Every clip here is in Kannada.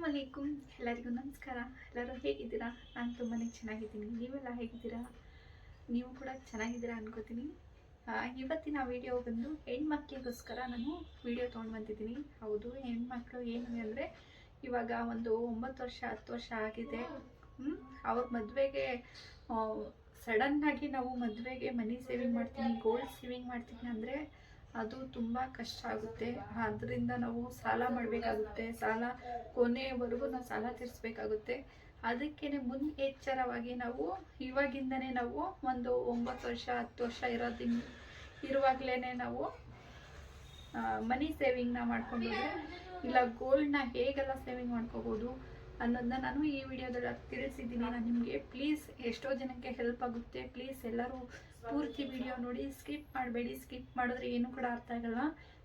ಅಸ್ಸಲಾಮ್ ಅಲೈಕುಮ್ ಎಲ್ಲರಿಗೂ ನಮಸ್ಕಾರ. ಎಲ್ಲರೂ ಹೇಗಿದ್ದೀರಾ? ನಾನು ತುಂಬಾ ಚೆನ್ನಾಗಿದ್ದೀನಿ. ನೀವೆಲ್ಲ ಹೇಗಿದ್ದೀರಾ? ನೀವು ಕೂಡ ಚೆನ್ನಾಗಿದ್ದೀರಾ ಅನ್ಕೋತೀನಿ. ಇವತ್ತಿನ ವಿಡಿಯೋ ಬಂದು ಹೆಣ್ಮಕ್ಳಿಗೋಸ್ಕರ ನಾನು ವಿಡಿಯೋ ತೊಗೊಂಡು ಬಂದಿದ್ದೀನಿ. ಹೌದು, ಹೆಣ್ಮಕ್ಳು ಏನು ಅಂದರೆ ಇವಾಗ ಒಂದು ಒಂಬತ್ತು ವರ್ಷ, ಹತ್ತು ವರ್ಷ ಆಗಿದೆ. ಅವ್ರ ಮದುವೆಗೆ ಸಡನ್ನಾಗಿ ನಾವು ಮದುವೆಗೆ ಮನಿ ಸೇವಿಂಗ್ ಮಾಡ್ತೀನಿ ಗೋಲ್ಡ್ ಸೇವಿಂಗ್ ಮಾಡ್ತೀನಿ ಅಂದರೆ ಅದು ತುಂಬ ಕಷ್ಟ ಆಗುತ್ತೆ. ಅದರಿಂದ ನಾವು ಸಾಲ ಮಾಡಬೇಕಾಗುತ್ತೆ. ಸಾಲ ಕೊನೆಯವರೆಗೂ ನಾವು ಸಾಲ ತೀರಿಸ್ಬೇಕಾಗುತ್ತೆ. ಅದಕ್ಕೇ ಮುನ್ನೆಚ್ಚರವಾಗಿ ನಾವು ಇವಾಗಿಂದನೇ ನಾವು ಒಂದು ಒಂಬತ್ತು ವರ್ಷ, ಹತ್ತು ವರ್ಷ ಇರೋದಿನ್ ಇರುವಾಗಲೇ ನಾವು ಮನಿ ಸೇವಿಂಗ್ನ ಮಾಡ್ಕೊಂಡೋದ್ರೆ ಇಲ್ಲ ಗೋಲ್ಡ್ನ ಹೇಗೆಲ್ಲ ಸೇವಿಂಗ್ ಮಾಡ್ಕೋಬೋದು ಅನ್ನೋದನ್ನ ನಾನು ಈ ವಿಡಿಯೋದಲ್ಲಿ ತಿಳಿಸಿದ್ದೀನಿ. ನಾನು ನಿಮಗೆ ಪ್ಲೀಸ್ ಎಷ್ಟೋ ಜನಕ್ಕೆ ಹೆಲ್ಪ್ ಆಗುತ್ತೆ. ಪ್ಲೀಸ್ ಎಲ್ಲರೂ ಪೂರ್ತಿ ವಿಡಿಯೋ ನೋಡಿ ಸ್ಕಿಪ್ ಮಾಡಬೇಡಿ ಸ್ಕಿಪ್ ಮಾಡಿದ್ರೆ ಏನು ಕೂಡ ಅರ್ಥ ಆಗಲ್ಲ.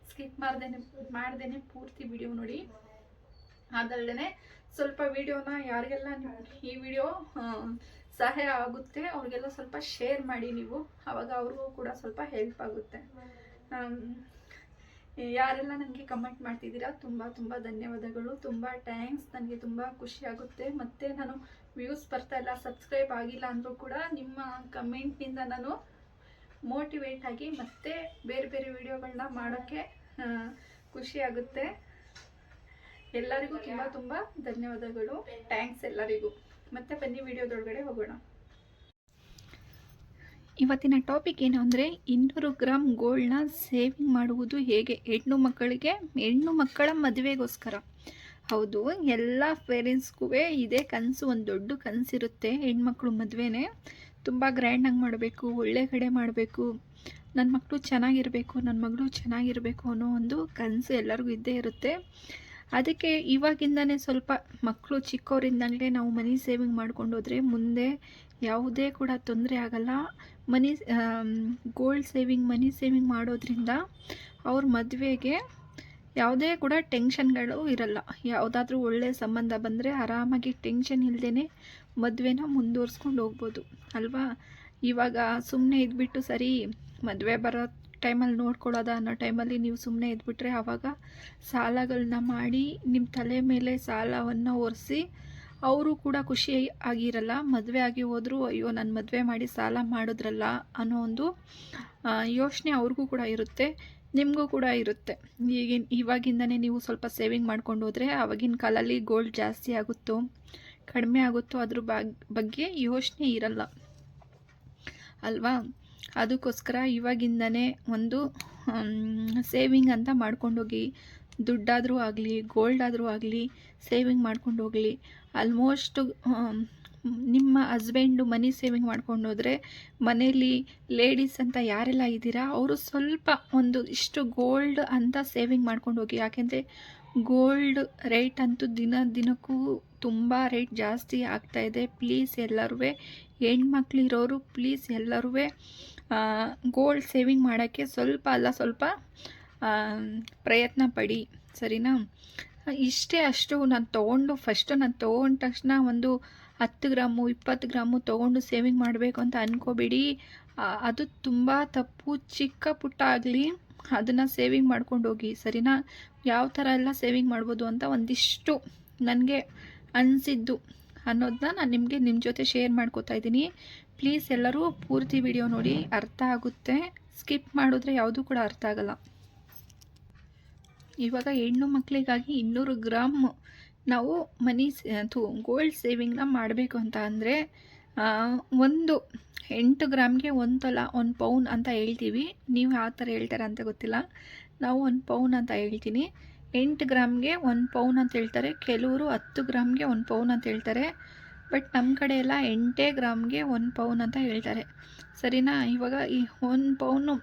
ಸ್ಕಿಪ್ ಮಾಡ್ದೇನೆ ಮಾಡ್ದೇನೆ ಪೂರ್ತಿ ವಿಡಿಯೋ ನೋಡಿ. ಅದಲ್ಲದೆ ಸ್ವಲ್ಪ ವಿಡಿಯೋನ ಯಾರಿಗೆಲ್ಲ ಈ ವಿಡಿಯೋ ಸಹಾಯ ಆಗುತ್ತೆ, ಅವ್ರಿಗೆಲ್ಲ ಸ್ವಲ್ಪ ಶೇರ್ ಮಾಡಿ ನೀವು. ಆವಾಗ ಅವ್ರಿಗೂ ಕೂಡ ಸ್ವಲ್ಪ ಹೆಲ್ಪ್ ಆಗುತ್ತೆ. ಯಾರೆಲ್ಲ ನನಗೆ ಕಮೆಂಟ್ ಮಾಡ್ತಿದ್ದೀರಾ, ತುಂಬ ತುಂಬ ಧನ್ಯವಾದಗಳು. ತುಂಬ ಥ್ಯಾಂಕ್ಸ್ ನನಗೆ ತುಂಬ ಖುಷಿಯಾಗುತ್ತೆ ಮತ್ತು ನಾನು ವ್ಯೂಸ್ ಬರ್ತಾ ಇಲ್ಲ, ಸಬ್ಸ್ಕ್ರೈಬ್ ಆಗಿಲ್ಲ ಅಂದರೂ ಕೂಡ ನಿಮ್ಮ ಕಮೆಂಟ್ನಿಂದ ನಾನು ಮೋಟಿವೇಟ್ ಆಗಿ ಮತ್ತೆ ಬೇರೆ ಬೇರೆ ವಿಡಿಯೋಗಳನ್ನ ಮಾಡೋಕ್ಕೆ ಖುಷಿಯಾಗುತ್ತೆ ಎಲ್ಲರಿಗೂ ತುಂಬ ತುಂಬ ಧನ್ಯವಾದಗಳು. ಥ್ಯಾಂಕ್ಸ್ ಎಲ್ಲರಿಗೂ. ಮತ್ತೆ ಬನ್ನಿ ವಿಡಿಯೋದೊಳಗಡೆ ಹೋಗೋಣ. ಇವತ್ತಿನ ಟಾಪಿಕ್ ಏನು ಅಂದರೆ ಇನ್ನೂರು ಗ್ರಾಮ್ ಗೋಲ್ಡ್ನ ಸೇವಿಂಗ್ ಮಾಡುವುದು ಹೇಗೆ? ಹೆಣ್ಣು ಮಕ್ಕಳಿಗೆ, ಹೆಣ್ಣು ಮಕ್ಕಳ ಮದುವೆಗೋಸ್ಕರ. ಹೌದು, ಎಲ್ಲ ಪೇರೆಂಟ್ಸ್ಗೂ ಇದೇ ಕನಸು, ಒಂದು ದೊಡ್ಡ ಕನಸಿರುತ್ತೆ ಹೆಣ್ಮಕ್ಳು ಮದುವೆನೇ. ತುಂಬ ಗ್ರ್ಯಾಂಡಾಗಿ ಮಾಡಬೇಕು, ಒಳ್ಳೆ ಕಡೆ ಮಾಡಬೇಕು. ನನ್ನ ಮಕ್ಕಳು ಚೆನ್ನಾಗಿರಬೇಕು ನನ್ನ ಮಗಳು ಚೆನ್ನಾಗಿರಬೇಕು ಅನ್ನೋ ಒಂದು ಕನಸು ಎಲ್ಲರಿಗೂ ಇದ್ದೇ ಇರುತ್ತೆ. ಅದಕ್ಕೆ ಇವಾಗಿಂದನೇ ಸ್ವಲ್ಪ ಮಕ್ಕಳು ಚಿಕ್ಕವರಿಂದಲೇ ನಾವು ಮನಿ ಸೇವಿಂಗ್ ಮಾಡ್ಕೊಂಡು ಹೋದರೆ ಮುಂದೆ ಯಾವುದೇ ಕೂಡ ತೊಂದರೆ ಆಗಲ್ಲ. Money gold saving money saving ಮಾಡೋದ್ರಿಂದ ಅವ್ರ ಮದುವೆಗೆ ಯಾವುದೇ ಕೂಡ ಟೆನ್ಷನ್ಗಳು ಇರಲ್ಲ. ಯಾವುದಾದ್ರೂ ಒಳ್ಳೆಯ ಸಂಬಂಧ ಬಂದರೆ ಆರಾಮಾಗಿ ಟೆನ್ಷನ್ ಇಲ್ಲದೇ ಮದುವೆನ ಮುಂದುವರ್ಸ್ಕೊಂಡು ಹೋಗ್ಬೋದು. ಅಲ್ವಾ? ಇವಾಗ ಸುಮ್ಮನೆ ಇದ್ಬಿಟ್ಟು ಸರಿ, ಮದುವೆ ಬರೋ ಟೈಮಲ್ಲಿ ನೋಡ್ಕೊಳ್ಳೋದ ಅನ್ನೋ ಟೈಮಲ್ಲಿ ನೀವು ಸುಮ್ಮನೆ ಇದ್ಬಿಟ್ರೆ ಆವಾಗ ಸಾಲಗಳನ್ನ ಮಾಡಿ ನಿಮ್ಮ ತಲೆ ಮೇಲೆ ಸಾಲವನ್ನು ಒರೆಸಿ ಅವರು ಕೂಡ ಖುಷಿ ಆಗಿರಲ್ಲ. ಮದುವೆ ಆಗಿ ಹೋದರೂ ಅಯ್ಯೋ, ನಾನು ಮದುವೆ ಮಾಡಿ ಸಾಲ ಮಾಡಿದ್ರಲ್ಲ ಅನ್ನೋ ಒಂದು ಯೋಚನೆ ಅವ್ರಿಗೂ ಕೂಡ ಇರುತ್ತೆ. ನಿಮಗೂ ಕೂಡ ಇರುತ್ತೆ. ಈಗಿನ ಇವಾಗಿಂದನೇ ನೀವು ಸ್ವಲ್ಪ ಸೇವಿಂಗ್ ಮಾಡ್ಕೊಂಡು ಹೋದರೆ ಆವಾಗಿನ ಕಾಲಲ್ಲಿ ಗೋಲ್ಡ್ ಜಾಸ್ತಿ ಆಗುತ್ತೋ, ಕಡಿಮೆ ಆಗುತ್ತೋ ಅದ್ರ ಬಾಗ್, ಬಗ್ಗೆ ಯೋಚನೆ ಇರಲ್ಲ. ಅಲ್ವಾ? ಅದಕ್ಕೋಸ್ಕರ ಇವಾಗಿಂದನೇ ಒಂದು ಸೇವಿಂಗ್ ಅಂತ ಮಾಡ್ಕೊಂಡೋಗಿ ದುಡ್ಡಾದರೂ ಆಗಲಿ ಗೋಲ್ಡ್ ಆದರೂ ಆಗಲಿ ಸೇವಿಂಗ್ ಮಾಡ್ಕೊಂಡು ಹೋಗಲಿ. ಆಲ್ಮೋಸ್ಟ್ ನಿಮ್ಮ ಹಸ್ಬೆಂಡು ಮನಿ ಸೇವಿಂಗ್ ಮಾಡ್ಕೊಂಡು ಹೋದರೆ ಮನೇಲಿ ಲೇಡೀಸ್ ಅಂತ ಯಾರೆಲ್ಲ ಇದ್ದೀರಾ, ಅವರು ಸ್ವಲ್ಪ ಒಂದು ಇಷ್ಟು ಗೋಲ್ಡ್ ಅಂತ ಸೇವಿಂಗ್ ಮಾಡ್ಕೊಂಡು ಹೋಗಿ. ಯಾಕೆಂದರೆ ಗೋಲ್ಡ್ ರೇಟ್ ಅಂತೂ ದಿನ ದಿನಕ್ಕೂ ತುಂಬ ರೇಟ್ ಜಾಸ್ತಿ ಆಗ್ತಾಯಿದೆ ಪ್ಲೀಸ್ ಎಲ್ಲರೂ ಹೆಣ್ಮಕ್ಳಿರೋರು ಪ್ಲೀಸ್ ಎಲ್ಲರೂ ಗೋಲ್ಡ್ ಸೇವಿಂಗ್ ಮಾಡೋಕ್ಕೆ ಸ್ವಲ್ಪ ಅಲ್ಲ, ಸ್ವಲ್ಪ ಪ್ರಯತ್ನ ಪಡಿ. ಸರಿನಾ? ಇಷ್ಟೇ ಅಷ್ಟು ನಾನು ತೊಗೊಂಡು ಫಸ್ಟು ನಾನು ತೊಗೊಂಡ ತಕ್ಷಣ ಒಂದು ಹತ್ತು ಗ್ರಾಮು, ಇಪ್ಪತ್ತು ಗ್ರಾಮು ತೊಗೊಂಡು ಸೇವಿಂಗ್ ಮಾಡಬೇಕು ಅಂತ ಅಂದ್ಕೋಬೇಡಿ ಅದು ತುಂಬ ತಪ್ಪು, ಚಿಕ್ಕ ಪುಟ್ಟ ಆಗಲಿ ಅದನ್ನು ಸೇವಿಂಗ್ ಮಾಡ್ಕೊಂಡು ಹೋಗಿ ಸರಿನಾ? ಯಾವ ಥರ ಎಲ್ಲ ಸೇವಿಂಗ್ ಮಾಡ್ಬೋದು ಅಂತ ಒಂದಿಷ್ಟು ನನಗೆ ಅನಿಸಿದ್ದು ಅನ್ನೋದನ್ನ ನಾನು ನಿಮಗೆ ನಿಮ್ಮ ಜೊತೆ ಶೇರ್ ಮಾಡ್ಕೋತಾ ಇದ್ದೀನಿ. ಪ್ಲೀಸ್ ಎಲ್ಲರೂ ಪೂರ್ತಿ ವಿಡಿಯೋ ನೋಡಿ, ಅರ್ಥ ಆಗುತ್ತೆ. ಸ್ಕಿಪ್ ಮಾಡಿದ್ರೆ ಯಾವುದೂ ಕೂಡ ಅರ್ಥ ಆಗಲ್ಲ. ಇವಾಗ ಹೆಣ್ಣು ಮಕ್ಕಳಿಗಾಗಿ ಇನ್ನೂರು ಗ್ರಾಮ್ ನಾವು ಮನಿ ಅದು ಗೋಲ್ಡ್ ಸೇವಿಂಗ್ನ ಮಾಡಬೇಕು ಅಂತ ಅಂದರೆ ಒಂದು ಎಂಟು ಗ್ರಾಮ್ಗೆ ಒಂದು ತೊಲ, ಒಂದು ಪೌನ್ ಅಂತ ಹೇಳ್ತೀವಿ. ನೀವು ಯಾವ ಥರ ಹೇಳ್ತಾರೆ ಅಂತ ಗೊತ್ತಿಲ್ಲ. ನಾವು ಒಂದು ಪೌನ್ ಅಂತ ಹೇಳ್ತೀನಿ. ಎಂಟು ಗ್ರಾಮ್ಗೆ ಒಂದು ಪೌನ್ ಅಂತ ಹೇಳ್ತಾರೆ. ಕೆಲವರು ಹತ್ತು ಗ್ರಾಮ್ಗೆ ಒಂದು ಪೌನ್ ಅಂತ ಹೇಳ್ತಾರೆ. ಬಟ್ ನಮ್ಮ ಕಡೆ ಎಲ್ಲ ಎಂಟೇ ಗ್ರಾಮ್ಗೆ ಒಂದು ಪೌನ್ ಅಂತ ಹೇಳ್ತಾರೆ. ಸರಿನಾ? ಇವಾಗ ಈ ಒಂದು ಪೌನು,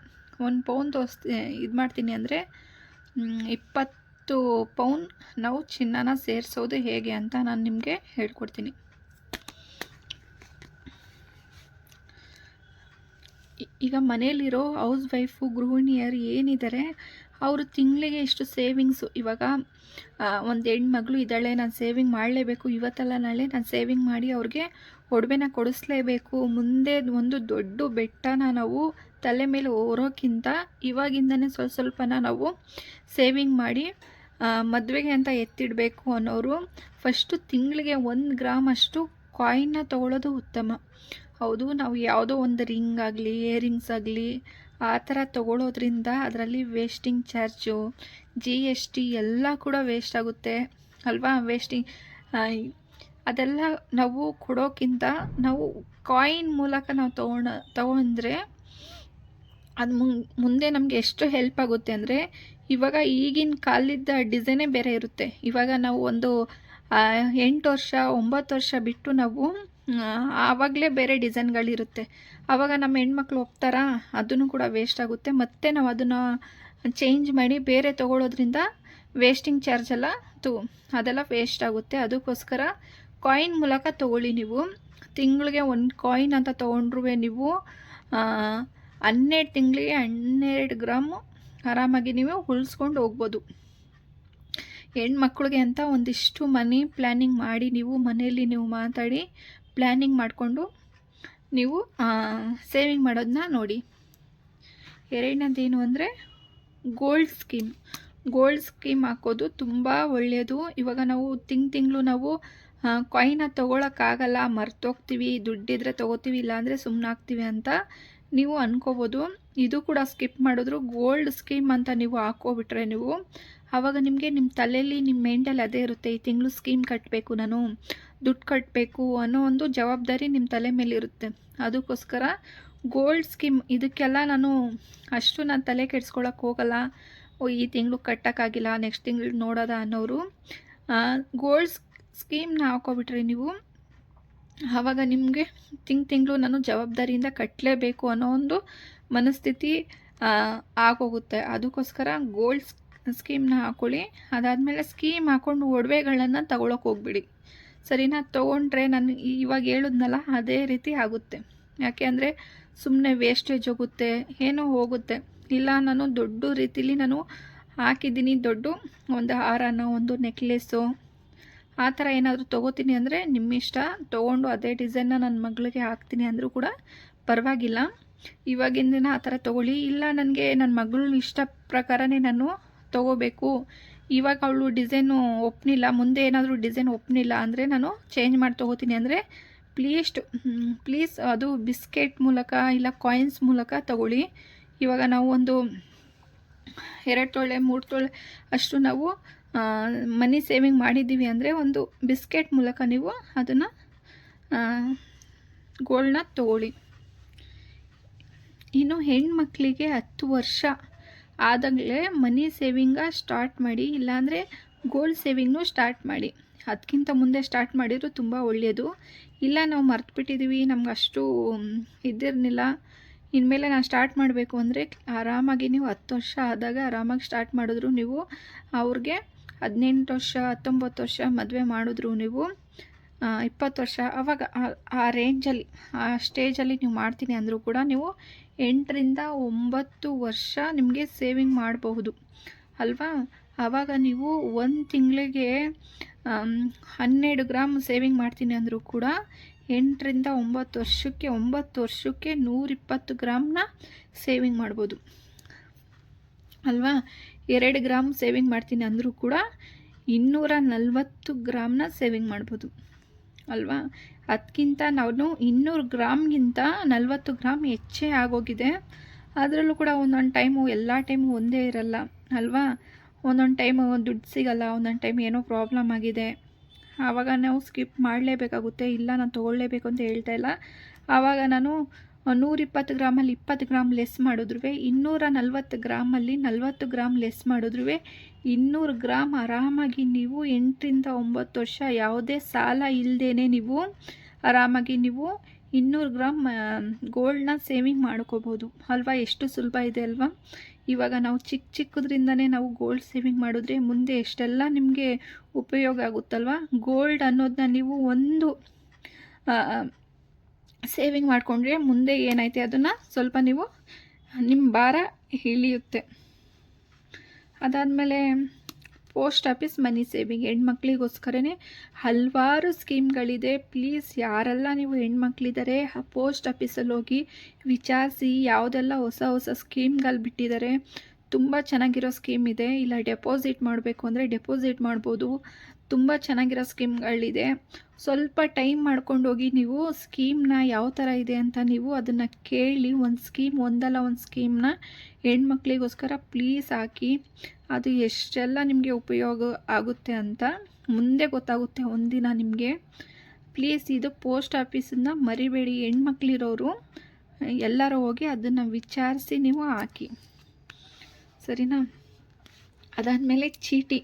ಒಂದು ಪೌನ್ ತೋರಿಸ್ತಿ ಇದು ಮಾಡ್ತೀನಿ ಅಂದರೆ ಇಪ್ಪತ್ತು ಪೌನ್ ನಾವು ಚಿನ್ನನ ಸೇರಿಸೋದು ಹೇಗೆ ಅಂತ ನಾನು ನಿಮಗೆ ಹೇಳ್ಕೊಡ್ತೀನಿ. ಈಗ ಮನೇಲಿರೋ ಹೌಸ್ ವೈಫು ಗೃಹಿಣಿಯರು ಏನಿದ್ದಾರೆ ಅವರು ತಿಂಗಳಿಗೆ ಇಷ್ಟು ಸೇವಿಂಗ್ಸು. ಇವಾಗ ಒಂದು ಹೆಣ್ಮಗಳು ಇದ್ದಾಳೆ, ನಾನು ಸೇವಿಂಗ್ ಮಾಡಲೇಬೇಕು. ಇವತ್ತಲ್ಲ ನಾಳೆ ನಾನು ಸೇವಿಂಗ್ ಮಾಡಿ ಅವ್ರಿಗೆ ಒಡವೆನ ಕೊಡಿಸ್ಲೇಬೇಕು. ಮುಂದೆ ಒಂದು ದೊಡ್ಡ ಬೆಟ್ಟನ ನಾವು ತಲೆ ಮೇಲೆ ಹೋರೋಕ್ಕಿಂತ ಇವಾಗಿಂದನೇ ಸ್ವಲ್ಪ ಸ್ವಲ್ಪನ ನಾವು ಸೇವಿಂಗ್ ಮಾಡಿ ಮದುವೆಗೆ ಅಂತ ಎತ್ತಿಡಬೇಕು ಅನ್ನೋರು ಫಸ್ಟು ತಿಂಗಳಿಗೆ ಒಂದು ಗ್ರಾಮ್ ಅಷ್ಟು ಕಾಯಿನ್ನ ತೊಗೊಳ್ಳೋದು ಉತ್ತಮ. ಹೌದು, ನಾವು ಯಾವುದೋ ಒಂದು ರಿಂಗ್ ಆಗಲಿ ಇಯರಿಂಗ್ಸ್ ಆಗಲಿ, ಆ ಥರ ತೊಗೊಳೋದ್ರಿಂದ ಅದರಲ್ಲಿ wasting charge G S T ಎಲ್ಲ ಕೂಡ ವೇಸ್ಟ್ ಆಗುತ್ತೆ. ಅಲ್ವಾ? ವೇಸ್ಟಿಂಗ್ ಅದೆಲ್ಲ ನಾವು ಕೊಡೋಕ್ಕಿಂತ ನಾವು ಕಾಯಿನ್ ಮೂಲಕ ನಾವು ತೊಗೊಂಡ ತೊಗೊಂಡ್ರೆ ಅದು ಮುಂದೆ ನಮಗೆ ಎಷ್ಟು ಹೆಲ್ಪ್ ಆಗುತ್ತೆ ಅಂದರೆ, ಇವಾಗ ಈಗಿನ ಕಾಲದ ಡಿಸೈನೇ ಬೇರೆ ಇರುತ್ತೆ. ಇವಾಗ ನಾವು ಒಂದು ಎಂಟು ವರ್ಷ, ಒಂಬತ್ತು ವರ್ಷ ಬಿಟ್ಟು ನಾವು ಆವಾಗಲೇ ಬೇರೆ ಡಿಸೈನ್ಗಳಿರುತ್ತೆ ಆವಾಗ ನಮ್ಮ ಹೆಣ್ಮಕ್ಳು ಹೋಗ್ತಾರಾ ಅದನ್ನು ಕೂಡ ವೇಸ್ಟ್ ಆಗುತ್ತೆ. ಮತ್ತು ನಾವು ಅದನ್ನು ಚೇಂಜ್ ಮಾಡಿ ಬೇರೆ ತೊಗೊಳೋದ್ರಿಂದ ವೇಸ್ಟಿಂಗ್ ಚಾರ್ಜ್ ಎಲ್ಲ ತು, ಅದೆಲ್ಲ ವೇಸ್ಟ್ ಆಗುತ್ತೆ. ಅದಕ್ಕೋಸ್ಕರ ಕಾಯಿನ್ ಮೂಲಕ ತೊಗೊಳ್ಳಿ ನೀವು. ತಿಂಗಳಿಗೆ ಒಂದು ಕಾಯಿನ್ ಅಂತ ತೊಗೊಂಡ್ರೂ ನೀವು ಹನ್ನೆರಡು ತಿಂಗಳಿಗೆ ಹನ್ನೆರಡು ಗ್ರಾಮು ಆರಾಮಾಗಿ ನೀವು ಉಳಿಸ್ಕೊಂಡು ಹೋಗ್ಬೋದು. ಹೆಣ್ಮಕ್ಳಿಗೆ ಅಂತ ಒಂದಿಷ್ಟು ಮನಿ ಪ್ಲ್ಯಾನಿಂಗ್ ಮಾಡಿ ನೀವು ಮನೆಯಲ್ಲಿ ನೀವು ಮಾತಾಡಿ ಪ್ಲ್ಯಾನಿಂಗ್ ಮಾಡಿಕೊಂಡು ನೀವು ಸೇವಿಂಗ್ ಮಾಡೋದನ್ನ ನೋಡಿ. ಎರಡನೇದೇನು ಅಂದರೆ ಗೋಲ್ಡ್ ಸ್ಕೀಮ್ ಗೋಲ್ಡ್ ಸ್ಕೀಮ್ ಹಾಕೋದು ತುಂಬ ಒಳ್ಳೆಯದು ಇವಾಗ ನಾವು ತಿಂಗ್ ತಿಂಗಳು ನಾವು ಕಾಯಿನ ತೊಗೊಳಕ್ಕಾಗಲ್ಲ, ಮರ್ತೋಗ್ತೀವಿ, ದುಡ್ಡಿದ್ರೆ ತೊಗೋತೀವಿ, ಇಲ್ಲಾಂದರೆ ಸುಮ್ಮನಾಗ್ತೀವಿ ಅಂತ ನೀವು ಅನ್ಕೋಬೋದು. ಇದು ಕೂಡ ಸ್ಕಿಪ್ ಮಾಡಿದ್ರು. ಗೋಲ್ಡ್ ಸ್ಕೀಮ್ ಅಂತ ನೀವು ಹಾಕೋಬಿಟ್ರೆ ನೀವು ಆವಾಗ ನಿಮಗೆ ನಿಮ್ಮ ತಲೆಯಲ್ಲಿ ನಿಮ್ಮ ಮೈಂಡಲ್ಲಿ ಅದೇ ಇರುತ್ತೆ, ಈ ತಿಂಗಳು ಸ್ಕೀಮ್ ಕಟ್ಟಬೇಕು ನಾನು, ದುಡ್ಡು ಕಟ್ಟಬೇಕು ಅನ್ನೋ ಒಂದು ಜವಾಬ್ದಾರಿ ನಿಮ್ಮ ತಲೆ ಮೇಲೆ ಇರುತ್ತೆ. ಅದಕ್ಕೋಸ್ಕರ ಗೋಲ್ಡ್ ಸ್ಕೀಮ್, ಇದಕ್ಕೆಲ್ಲ ನಾನು ಅಷ್ಟು ನಾನು ತಲೆ ಕೆಡ್ಸ್ಕೊಳಕ್ಕೆ ಹೋಗಲ್ಲ. ಓ, ಈ ತಿಂಗಳು ಕಟ್ಟೋಕ್ಕಾಗಿಲ್ಲ, ನೆಕ್ಸ್ಟ್ ತಿಂಗಳು ನೋಡೋದ ಅನ್ನೋರು. ಗೋಲ್ಡ್ ಸ್ಕೀಮ್ನ ಹಾಕೋಬಿಟ್ರೆ ನೀವು ಆವಾಗ ನಿಮಗೆ ತಿಂಗ್ ತಿಂಗಳು ನಾನು ಜವಾಬ್ದಾರಿಯಿಂದ ಕಟ್ಟಲೇಬೇಕು ಅನ್ನೋ ಒಂದು ಮನಸ್ಥಿತಿ ಆಗೋಗುತ್ತೆ. ಅದಕ್ಕೋಸ್ಕರ ಗೋಲ್ಡ್ ಸ್ಕೀಮ್ನ ಹಾಕ್ಕೊಳ್ಳಿ ಅದಾದಮೇಲೆ ಸ್ಕೀಮ್ ಹಾಕ್ಕೊಂಡು ಒಡವೆಗಳನ್ನು ತಗೊಳಕ್ಕೆ ಹೋಗ್ಬಿಡಿ. ಸರಿನಾ? ತೊಗೊಂಡ್ರೆ ನಾನು ಇವಾಗ ಹೇಳಿದ್ನಲ್ಲ, ಅದೇ ರೀತಿ ಆಗುತ್ತೆ. ಯಾಕೆ ಅಂದರೆ ಸುಮ್ಮನೆ ವೇಸ್ಟೇಜ್ ಹೋಗುತ್ತೆ, ಏನೋ ಹೋಗುತ್ತೆ. ಇಲ್ಲ, ನಾನು ದೊಡ್ಡ ರೀತಿಲಿ ನಾನು ಹಾಕಿದ್ದೀನಿ ದೊಡ್ಡ ಒಂದು ಹಾರನೋ, ಒಂದು ನೆಕ್ಲೆಸ್ಸು ಆ ಥರ ಏನಾದರೂ ತೊಗೋತೀನಿ ಅಂದರೆ ನಿಮ್ಮ ಇಷ್ಟ ತೊಗೊಂಡು ಅದೇ ಡಿಸೈನ್ನ ನನ್ನ ಮಗಳಿಗೆ ಹಾಕ್ತೀನಿ ಅಂದರೂ ಕೂಡ ಪರವಾಗಿಲ್ಲ. ಇವಾಗಿಂದ ಆ ಥರ ತೊಗೊಳ್ಳಿ. ಇಲ್ಲ ನನಗೆ ನನ್ನ ಮಗಳ ಇಷ್ಟ ಪ್ರಕಾರನೇ ನಾನು ತೊಗೋಬೇಕು. ಇವಾಗ ಅವಳು ಡಿಸೈನು ಒಪ್ಪನಿಲ್ಲ ಮುಂದೆ ಏನಾದರೂ ಡಿಸೈನ್ ಒಪ್ಪನಿಲ್ಲ ಅಂದರೆ ನಾನು ಚೇಂಜ್ ಮಾಡಿ ತೊಗೋತೀನಿ ಅಂದರೆ ಪ್ಲೀಸ್ ಪ್ಲೀಸ್ ಅದು ಬಿಸ್ಕೆಟ್ ಮೂಲಕ ಇಲ್ಲ ಕಾಯಿನ್ಸ್ ಮೂಲಕ ತಗೊಳ್ಳಿ. ಇವಾಗ ನಾವು ಒಂದು ಎರಡು ತೊಳೆ, ಮೂರು ತೊಳೆ ಅಷ್ಟು ನಾವು ಮನಿ ಸೇವಿಂಗ್ ಮಾಡಿದ್ದೀವಿ ಅಂದರೆ ಒಂದು ಬಿಸ್ಕೆಟ್ ಮೂಲಕ ನೀವು ಅದನ್ನು ಗೋಲ್ಡ್ನ ತಗೊಳ್ಳಿ ಇನ್ನು ಹೆಣ್ಮಕ್ಳಿಗೆ ಹತ್ತು ವರ್ಷ ಆದಾಗಲೇ ಮನಿ ಸೇವಿಂಗ ಸ್ಟಾರ್ಟ್ ಮಾಡಿ, ಇಲ್ಲಾಂದರೆ ಗೋಲ್ಡ್ ಸೇವಿಂಗ್ನು ಸ್ಟಾರ್ಟ್ ಮಾಡಿ. ಅದಕ್ಕಿಂತ ಮುಂದೆ ಸ್ಟಾರ್ಟ್ ಮಾಡಿದ್ರು ತುಂಬ ಒಳ್ಳೆಯದು ಇಲ್ಲ, ನಾವು ಮರ್ತುಬಿಟ್ಟಿದ್ದೀವಿ ನಮ್ಗೆ ಅಷ್ಟು ಇದ್ದಿರಲಿಲ್ಲ ಇನ್ಮೇಲೆ ನಾನು ಸ್ಟಾರ್ಟ್ ಮಾಡಬೇಕು ಅಂದರೆ ಆರಾಮಾಗಿ ನೀವು ಹತ್ತು ವರ್ಷ ಆದಾಗ ಆರಾಮಾಗಿ ಸ್ಟಾರ್ಟ್ ಮಾಡಿದ್ರು ನೀವು ಅವ್ರಿಗೆ ಹದಿನೆಂಟು ವರ್ಷ, ಹತ್ತೊಂಬತ್ತು ವರ್ಷ ಮದುವೆ ಮಾಡಿದ್ರು ನೀವು. ಇಪ್ಪತ್ತು ವರ್ಷ. ಆವಾಗ ಆ ರೇಂಜಲ್ಲಿ ಆ ಸ್ಟೇಜಲ್ಲಿ ನೀವು ಮಾಡ್ತೀನಿ ಅಂದರೂ ಕೂಡ ನೀವು ಎಂಟರಿಂದ ಒಂಬತ್ತು ವರ್ಷ ನಿಮಗೆ ಸೇವಿಂಗ್ ಮಾಡಬಹುದು. ಅಲ್ವಾ? ಆವಾಗ ನೀವು ಒಂದು ತಿಂಗಳಿಗೆ ಹನ್ನೆರಡು ಗ್ರಾಮ್ ಸೇವಿಂಗ್ ಮಾಡ್ತೀನಿ ಅಂದರೂ ಕೂಡ ಎಂಟರಿಂದ ಒಂಬತ್ತು ವರ್ಷಕ್ಕೆ ಒಂಬತ್ತು ವರ್ಷಕ್ಕೆ ನೂರಿಪ್ಪತ್ತು ಗ್ರಾಮ್ನ ಸೇವಿಂಗ್ ಮಾಡ್ಬೋದು. ಅಲ್ವಾ? ಎರಡು ಗ್ರಾಮ್ ಸೇವಿಂಗ್ ಮಾಡ್ತೀನಿ ಅಂದರೂ ಕೂಡ ಇನ್ನೂರ ನಲ್ವತ್ತು ಗ್ರಾಮ್ನ ಸೇವಿಂಗ್ ಮಾಡ್ಬೋದು. ಅಲ್ವಾ? ಅದಕ್ಕಿಂತ ನಾನು ಇನ್ನೂರು ಗ್ರಾಮ್ಗಿಂತ ನಲವತ್ತು ಗ್ರಾಮ್ ಹೆಚ್ಚೇ ಆಗೋಗಿದೆ. ಅದರಲ್ಲೂ ಕೂಡ ಒಂದೊಂದು ಟೈಮು ಎಲ್ಲ ಟೈಮು ಒಂದೇ ಇರಲ್ಲ. ಅಲ್ವಾ? ಒಂದೊಂದು ಟೈಮು ದುಡ್ಡು ಸಿಗಲ್ಲ, ಒಂದೊಂದು ಟೈಮ್ ಏನೋ ಪ್ರಾಬ್ಲಮ್ ಆಗಿದೆ. ಆವಾಗ ನಾವು ಸ್ಕಿಪ್ ಮಾಡಲೇಬೇಕಾಗುತ್ತೆ, ಇಲ್ಲ ನಾನು ತೊಗೊಳ್ಳೇಬೇಕು ಅಂತ ಹೇಳ್ತಾ ಇಲ್ಲ. ಆವಾಗ ನಾನು ನೂರಿಪ್ಪತ್ತು ಗ್ರಾಮಲ್ಲಿ ಇಪ್ಪತ್ತು ಗ್ರಾಮ್ ಲೆಸ್ ಮಾಡಿದ್ರು ಇನ್ನೂರ ನಲ್ವತ್ತು ಗ್ರಾಮಲ್ಲಿ ನಲ್ವತ್ತು ಗ್ರಾಮ್ ಲೆಸ್ ಮಾಡಿದ್ರು ಇನ್ನೂರು ಗ್ರಾಮ್ ಆರಾಮಾಗಿ ನೀವು ಎಂಟರಿಂದ ಒಂಬತ್ತು ವರ್ಷ ಯಾವುದೇ ಸಾಲ ಇಲ್ಲದೇ ನೀವು ಆರಾಮಾಗಿ ನೀವು ಇನ್ನೂರು ಗ್ರಾಮ್ ಗೋಲ್ಡ್ನ ಸೇವಿಂಗ್ ಮಾಡ್ಕೋಬೋದು ಅಲ್ವಾ? ಎಷ್ಟು ಸುಲಭ ಇದೆ ಅಲ್ವಾ? ಇವಾಗ ನಾವು ಚಿಕ್ಕ ಚಿಕ್ಕದ್ರಿಂದನೇ ನಾವು ಗೋಲ್ಡ್ ಸೇವಿಂಗ್ ಮಾಡಿದ್ರೆ ಮುಂದೆ ಎಷ್ಟೆಲ್ಲ ನಿಮಗೆ ಉಪಯೋಗ ಆಗುತ್ತಲ್ವಾ? ಗೋಲ್ಡ್ ಅನ್ನೋದನ್ನ ನೀವು ಒಂದು ಸೇವಿಂಗ್ ಮಾಡಿಕೊಂಡ್ರೆ ಮುಂದೆ ಏನೈತೆ ಅದನ್ನು ಸ್ವಲ್ಪ ನೀವು ನಿಮ್ಮ ಭಾರ ಇಳಿಯುತ್ತೆ. ಅದಾದಮೇಲೆ ಪೋಸ್ಟ್ ಆಫೀಸ್ ಮನಿ ಸೇವಿಂಗ್ ಹೆಣ್ಮಕ್ಳಿಗೋಸ್ಕರನೇ ಹಲವಾರು ಸ್ಕೀಮ್ಗಳಿದೆ. ಪ್ಲೀಸ್ ಯಾರೆಲ್ಲ ನೀವು ಹೆಣ್ಮಕ್ಳಿದ್ದಾರೆ ಆ ಪೋಸ್ಟ್ ಆಫೀಸಲ್ಲಿ ಹೋಗಿ ವಿಚಾರಿಸಿ ಯಾವುದೆಲ್ಲ ಹೊಸ ಹೊಸ ಸ್ಕೀಮ್ಗಳು ಬಿಟ್ಟಿದ್ದಾರೆ ತುಂಬ ಚೆನ್ನಾಗಿರೋ ಸ್ಕೀಮ್ ಇದೆ. ಇಲ್ಲ ಡೆಪಾಸಿಟ್ ಮಾಡಬೇಕು ಅಂದರೆ ಡೆಪಾಸಿಟ್ ಮಾಡ್ಬೋದು. ತುಂಬ ಚೆನ್ನಾಗಿರೋ ಸ್ಕೀಮ್ಗಳಿದೆ. ಸ್ವಲ್ಪ ಟೈಮ್ ಮಾಡ್ಕೊಂಡು ಹೋಗಿ ನೀವು ಸ್ಕೀಮ್ನ ಯಾವ ಥರ ಇದೆ ಅಂತ ನೀವು ಅದನ್ನು ಕೇಳಿ ಒಂದು ಸ್ಕೀಮ್, ಒಂದಲ್ಲ ಒಂದು ಸ್ಕೀಮ್ನ ಹೆಣ್ಮಕ್ಳಿಗೋಸ್ಕರ ಪ್ಲೀಸ್ ಹಾಕಿ, ಅದು ಎಷ್ಟೆಲ್ಲ ನಿಮಗೆ ಉಪಯೋಗ ಆಗುತ್ತೆ ಅಂತ ಮುಂದೆ ಗೊತ್ತಾಗುತ್ತೆ ಒಂದಿನ ನಿಮಗೆ. ಪ್ಲೀಸ್ ಇದು ಪೋಸ್ಟ್ ಆಫೀಸನ್ನ ಮರಿಬೇಡಿ. ಹೆಣ್ಮಕ್ಳಿರೋರು ಎಲ್ಲರೂ ಹೋಗಿ ಅದನ್ನು ವಿಚಾರಿಸಿ ನೀವು ಹಾಕಿ. ಸರಿನಾ? ಅದಾದಮೇಲೆ ಚೀಟಿ.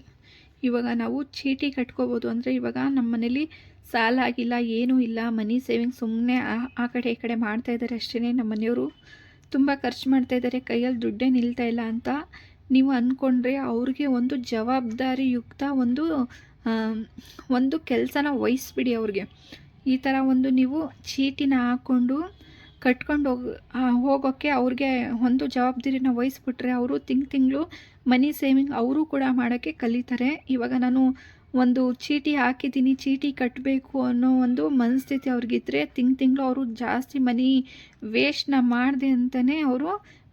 ಇವಾಗ ನಾವು ಚೀಟಿ ಕಟ್ಕೋಬೋದು ಅಂದರೆ ಇವಾಗ ನಮ್ಮ ಮನೇಲಿ ಸಾಲ ಆಗಿಲ್ಲ, ಏನೂ ಇಲ್ಲ, ಮನಿ ಸೇವಿಂಗ್ ಸುಮ್ಮನೆ ಆ ಕಡೆ ಈ ಕಡೆ ಮಾಡ್ತಾ ಇದ್ದಾರೆ ಅಷ್ಟೇ ನಮ್ಮ ಮನೆಯವರು ತುಂಬ ಖರ್ಚು ಮಾಡ್ತಾ ಇದ್ದಾರೆ, ಕೈಯಲ್ಲಿ ದುಡ್ಡೇ ನಿಲ್ತಾ ಇಲ್ಲ ಅಂತ ನೀವು ಅಂದ್ಕೊಂಡ್ರೆ ಅವ್ರಿಗೆ ಒಂದು ಜವಾಬ್ದಾರಿಯುಕ್ತ ಒಂದು ಒಂದು ಕೆಲಸನ ವಹಿಸ್ಬಿಡಿ ಅವ್ರಿಗೆ. ಈ ಥರ ಒಂದು ನೀವು ಚೀಟಿನ ಹಾಕ್ಕೊಂಡು ಕಟ್ಕೊಂಡು ಹೋಗಿ ಹೋಗೋಕ್ಕೆ ಅವ್ರಿಗೆ ಒಂದು ಜವಾಬ್ದಾರಿನ ವಹಿಸ್ಬಿಟ್ರೆ ಅವರು ತಿಂಗ್ ತಿಂಗಳು ಮನಿ ಸೇವಿಂಗ್ ಅವರು ಕೂಡ ಮಾಡೋಕ್ಕೆ ಕಲಿತಾರೆ. ಇವಾಗ ನಾನು ಒಂದು ಚೀಟಿ ಹಾಕಿದ್ದೀನಿ, ಚೀಟಿ ಕಟ್ಟಬೇಕು ಅನ್ನೋ ಒಂದು ಮನಸ್ಥಿತಿ ಅವ್ರಿಗಿದ್ರೆ ತಿಂಗ್ ತಿಂಗಳು ಅವರು ಜಾಸ್ತಿ ಮನಿ ವೇಸ್ಟ್ನ ಮಾಡಿದೆ ಅಂತಲೇ ಅವರು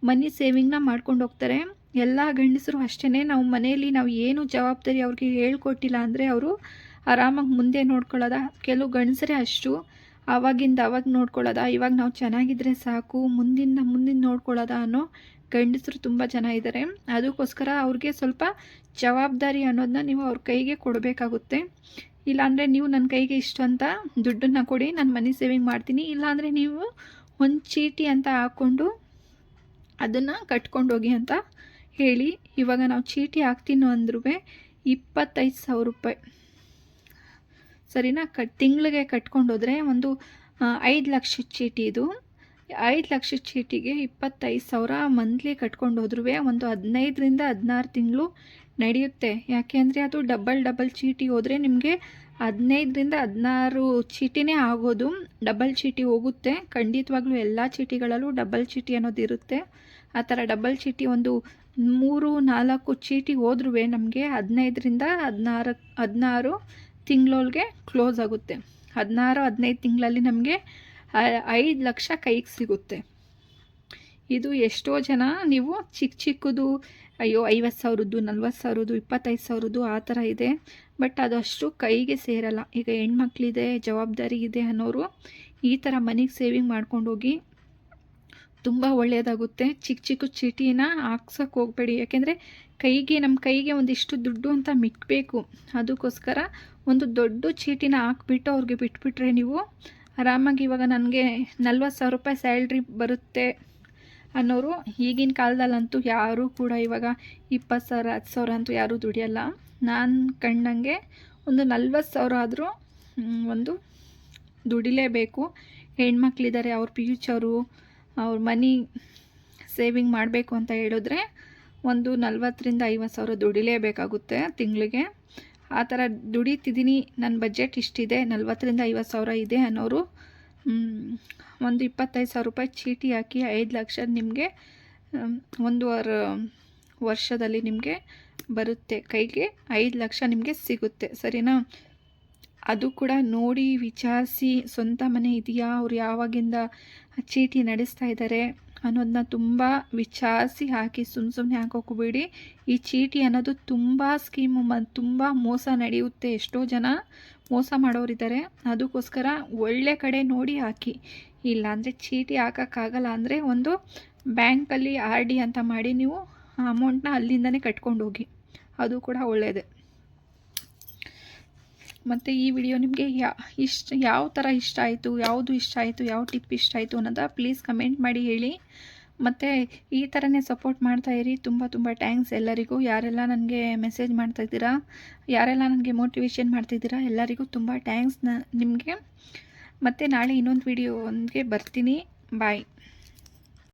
ಮನಿ ಸೇವಿಂಗ್ನ ಮಾಡ್ಕೊಂಡು ಹೋಗ್ತಾರೆ. ಎಲ್ಲ ಗಂಡಸರು ಅಷ್ಟೇ ನಾವು ಮನೆಯಲ್ಲಿ ನಾವು ಏನು ಜವಾಬ್ದಾರಿ ಅವ್ರಿಗೆ ಹೇಳ್ಕೊಟ್ಟಿಲ್ಲ ಅಂದರೆ ಅವರು ಆರಾಮಾಗಿ ಮುಂದೆ ನೋಡ್ಕೊಳ್ಳೋದ. ಕೆಲವು ಗಂಡಸರೇ ಅಷ್ಟು. ಆವಾಗಿಂದ ಅವಾಗ ನೋಡ್ಕೊಳ್ಳೋದ? ಇವಾಗ ನಾವು ಚೆನ್ನಾಗಿದ್ರೆ ಸಾಕು, ಮುಂದಿನ ಮುಂದಿನ ನೋಡ್ಕೊಳ್ಳೋದ ಅನ್ನೋ ಗಂಡಸರು ತುಂಬ ಜನ ಇದ್ದಾರೆ ಅದಕ್ಕೋಸ್ಕರ ಅವ್ರಿಗೆ ಸ್ವಲ್ಪ ಜವಾಬ್ದಾರಿ ಅನ್ನೋದನ್ನ ನೀವು ಅವ್ರ ಕೈಗೆ ಕೊಡಬೇಕಾಗುತ್ತೆ. ಇಲ್ಲಾಂದರೆ ನೀವು ನನ್ನ ಕೈಗೆ ಇಷ್ಟು ಅಂತ ದುಡ್ಡನ್ನು ಕೊಡಿ, ನಾನು ಮನಿ ಸೇವಿಂಗ್ ಮಾಡ್ತೀನಿ. ಇಲ್ಲಾಂದರೆ ನೀವು ಒಂದು ಚೀಟಿ ಅಂತ ಹಾಕ್ಕೊಂಡು ಅದನ್ನು ಕಟ್ಕೊಂಡೋಗಿ ಅಂತ ಹೇಳಿ. ಇವಾಗ ನಾವು ಚೀಟಿ ಹಾಕ್ತೀನೋ ಅಂದ್ರೂ ಇಪ್ಪತ್ತೈದು ಸಾವಿರ ರೂಪಾಯಿ. ಸರಿನಾ? ಕಟ್, ತಿಂಗಳಿಗೆ ಕಟ್ಕೊಂಡೋದ್ರೆ ಒಂದು ಐದು ಲಕ್ಷ ಚೀಟಿ ಇದು. ಐದು ಲಕ್ಷ ಚೀಟಿಗೆ ಇಪ್ಪತ್ತೈದು ಸಾವಿರ ಮಂತ್ಲಿ ಕಟ್ಕೊಂಡು ಹೋದ್ರೂ ಒಂದು ಹದಿನೈದರಿಂದ ಹದಿನಾರು ತಿಂಗಳು ನಡೆಯುತ್ತೆ. ಯಾಕೆ ಅಂದರೆ ಅದು ಡಬಲ್ ಡಬಲ್ ಚೀಟಿ ಹೋದರೆ ನಿಮಗೆ ಹದಿನೈದರಿಂದ ಹದಿನಾರು ಚೀಟಿನೇ ಆಗೋದು. ಡಬಲ್ ಚೀಟಿ ಹೋಗುತ್ತೆ. ಖಂಡಿತವಾಗ್ಲೂ ಎಲ್ಲ ಚೀಟಿಗಳಲ್ಲೂ ಡಬಲ್ ಚೀಟಿ ಅನ್ನೋದು ಇರುತ್ತೆ. ಆ ಥರ ಡಬಲ್ ಚೀಟಿ ಒಂದು ಮೂರು ನಾಲ್ಕು ಚೀಟಿ ಹೋದ್ರೂ ನಮಗೆ ಹದಿನೈದರಿಂದ ಹದಿನಾರು ಹದಿನಾರು ತಿಂಗಳೊಳಗೆ ಕ್ಲೋಸ್ ಆಗುತ್ತೆ. ಹದಿನಾರು, ಹದಿನೈದು ತಿಂಗಳಲ್ಲಿ ನಮಗೆ ಐದು ಲಕ್ಷ ಕೈಗೆ ಸಿಗುತ್ತೆ. ಇದು ಎಷ್ಟೋ ಜನ ನೀವು ಚಿಕ್ಕ ಚಿಕ್ಕದು, ಅಯ್ಯೋ, ಐವತ್ತು ಸಾವಿರದ್ದು, ನಲ್ವತ್ತು ಸಾವಿರದ್ದು, ಇಪ್ಪತ್ತೈದು ಸಾವಿರದ್ದು ಆ ಥರ ಇದೆ. ಬಟ್ ಅದಷ್ಟು ಕೈಗೆ ಸೇರಲ್ಲ. ಈಗ ಹೆಣ್ಮಕ್ಳಿದೆ, ಜವಾಬ್ದಾರಿ ಇದೆ ಅನ್ನೋರು ಈ ಥರ ಮನಿಗೆ ಸೇವಿಂಗ್ ಮಾಡ್ಕೊಂಡು ಹೋಗಿ ತುಂಬ ಒಳ್ಳೆಯದಾಗುತ್ತೆ ಚಿಕ್ಕ ಚಿಕ್ಕ ಚೀಟಿನ ಹಾಕ್ಸೋಕೆ ಹೋಗಬೇಡಿ. ಯಾಕೆಂದರೆ ಕೈಗೆ ನಮ್ಮ ಕೈಗೆ ಒಂದಿಷ್ಟು ದುಡ್ಡು ಅಂತ ಮಿಕ್ಕಬೇಕು ಅದಕ್ಕೋಸ್ಕರ ಒಂದು ದೊಡ್ಡ ಚೀಟಿನ ಹಾಕ್ಬಿಟ್ಟು ಅವ್ರಿಗೆ ಬಿಟ್ಬಿಟ್ರೆ ನೀವು ಆರಾಮಾಗಿ ಇವಾಗ ನನಗೆ ನಲ್ವತ್ತು ಸಾವಿರ ರೂಪಾಯಿ ಸ್ಯಾಲ್ರಿ ಬರುತ್ತೆ ಅನ್ನೋರು ಈಗಿನ ಕಾಲದಲ್ಲಂತೂ ಯಾರೂ ಕೂಡ ಇವಾಗ ಇಪ್ಪತ್ತು ಸಾವಿರ, ಹತ್ತು ಸಾವಿರ ಅಂತೂ ಯಾರೂ ದುಡಿಯಲ್ಲ. ನಾನು ಕಂಡಂಗೆ ಒಂದು ನಲ್ವತ್ತು ಸಾವಿರ ಆದರೂ ಒಂದು ದುಡಿಲೇಬೇಕು. ಹೆಣ್ಮಕ್ಳಿದ್ದಾರೆ ಅವ್ರ ಫ್ಯೂಚರು ಅವ್ರ ಮನಿ ಸೇವಿಂಗ್ ಮಾಡಬೇಕು ಅಂತ ಹೇಳಿದ್ರೆ ಒಂದು ನಲ್ವತ್ತರಿಂದ ಐವತ್ತು ಸಾವಿರ ದುಡಿಲೇಬೇಕಾಗುತ್ತೆ ತಿಂಗಳಿಗೆ. ಆ ಥರ ದುಡಿತಿದ್ದೀನಿ ನನ್ನ ಬಜೆಟ್ ಇಷ್ಟಿದೆ, ನಲ್ವತ್ತರಿಂದ ಐವತ್ತು ಸಾವಿರ ಇದೆ ಅನ್ನೋರು ಒಂದು ಇಪ್ಪತ್ತೈದು ಸಾವಿರ ರೂಪಾಯಿ ಚೀಟಿ ಹಾಕಿ ಐದು ಲಕ್ಷ ನಿಮಗೆ ಒಂದೂವರೆ ವರ್ಷದಲ್ಲಿ ನಿಮಗೆ ಬರುತ್ತೆ. ಕೈಗೆ ಐದು ಲಕ್ಷ ನಿಮಗೆ ಸಿಗುತ್ತೆ. ಸರಿನಾ? ಅದು ಕೂಡ ನೋಡಿ ವಿಚಾರಿಸಿ ಸ್ವಂತ ಮನೆ ಇದೆಯಾ? ಅವ್ರು ಯಾವಾಗಿಂದ ಚೀಟಿ ನಡೆಸ್ತಾ ಇದ್ದಾರೆ ಅನ್ನೋದನ್ನ ತುಂಬ ವಿಚಾರಿಸಿ ಹಾಕಿ ಸುಮ್ಮ ಸುಮ್ಮನೆ ಹಾಕೋಕೋಬೇಡಿ ಈ ಚೀಟಿ ಅನ್ನೋದು ತುಂಬ ಸ್ಕೀಮು ಮ, ತುಂಬ ಮೋಸ ನಡೆಯುತ್ತೆ. ಎಷ್ಟೋ ಜನ ಮೋಸ ಮಾಡೋರಿದ್ದಾರೆ ಅದಕ್ಕೋಸ್ಕರ ಒಳ್ಳೆ ಕಡೆ ನೋಡಿ ಹಾಕಿ. ಇಲ್ಲಾಂದರೆ ಚೀಟಿ ಹಾಕೋಕ್ಕಾಗಲ್ಲ ಅಂದರೆ ಒಂದು ಬ್ಯಾಂಕಲ್ಲಿ ಆರ್ ಡಿ ಅಂತ ಮಾಡಿ ನೀವು ಅಮೌಂಟ್ನ ಅಲ್ಲಿಂದನೇ ಕಟ್ಕೊಂಡು ಹೋಗಿ ಅದು ಕೂಡ ಒಳ್ಳೆಯದೇ ಮತ್ತು ಈ ವಿಡಿಯೋ ನಿಮಗೆ ಯಾ ಇಷ್ಟ ಯಾವ ಥರ ಇಷ್ಟ ಆಯಿತು, ಯಾವುದು ಇಷ್ಟ ಆಯಿತು, ಯಾವ ಟಿಪ್ ಇಷ್ಟ ಆಯಿತು ಅನ್ನೋದ ಪ್ಲೀಸ್ ಕಮೆಂಟ್ ಮಾಡಿ ಹೇಳಿ. ಮತ್ತು ಈ ಥರನೇ ಸಪೋರ್ಟ್ ಮಾಡ್ತಾ ಇರಿ. ತುಂಬ ತುಂಬ ಥ್ಯಾಂಕ್ಸ್ ಎಲ್ಲರಿಗೂ. ಯಾರೆಲ್ಲ ನನಗೆ ಮೆಸೇಜ್ ಮಾಡ್ತಾಯಿದ್ದೀರಾ ಯಾರೆಲ್ಲ ನನಗೆ ಮೋಟಿವೇಶನ್ ಮಾಡ್ತಿದ್ದೀರಾ ಎಲ್ಲರಿಗೂ ತುಂಬ ಥ್ಯಾಂಕ್ಸ್ ನಿಮಗೆ. ಮತ್ತು ನಾಳೆ ಇನ್ನೊಂದು ವಿಡಿಯೋಗೆ ಬರ್ತೀನಿ. ಬಾಯ್